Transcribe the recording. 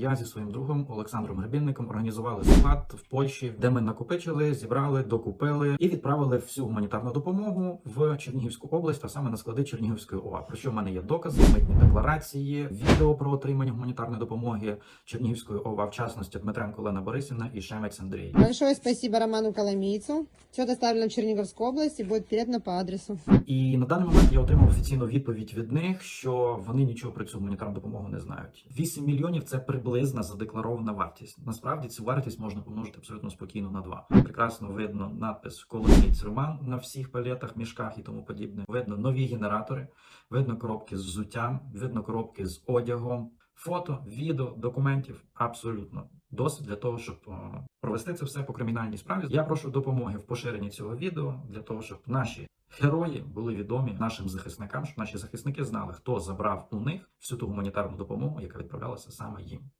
Я зі своїм другом Олександром Гребінником організували склад в Польщі, де ми накопичили, зібрали, докупили і відправили всю гуманітарну допомогу в Чернігівську область, а саме на склади Чернігівської ОВА. Про що в мене є докази, митні декларації, відео про отримання гуманітарної допомоги Чернігівської ОВА, в частності Дмитренко Олена Борисівна і Шемець Андрій. Большое спасибо Роману Коломийцу. Все доставлено в Черниговскую область и будет передано по адресу. І на даний момент я отримав офіційну відповідь від них, що вони нічого про цю гуманітарну допомогу не знають. 8 мільйонів це приблизна задекларована вартість. Насправді цю вартість можна помножити абсолютно спокійно на два. Прекрасно видно надпис Коломієць Роман на всіх палетах, мішках і тому подібне. Видно нові генератори, видно коробки з взуттям, видно коробки з одягом. Фото, відео, документів абсолютно досить для того, щоб е, провести це все по кримінальній справі. Я прошу допомоги в поширенні цього відео для того, щоб наші герої були відомі нашим захисникам, щоб наші захисники знали, хто забрав у них всю ту гуманітарну допомогу, яка відправлялася саме їм.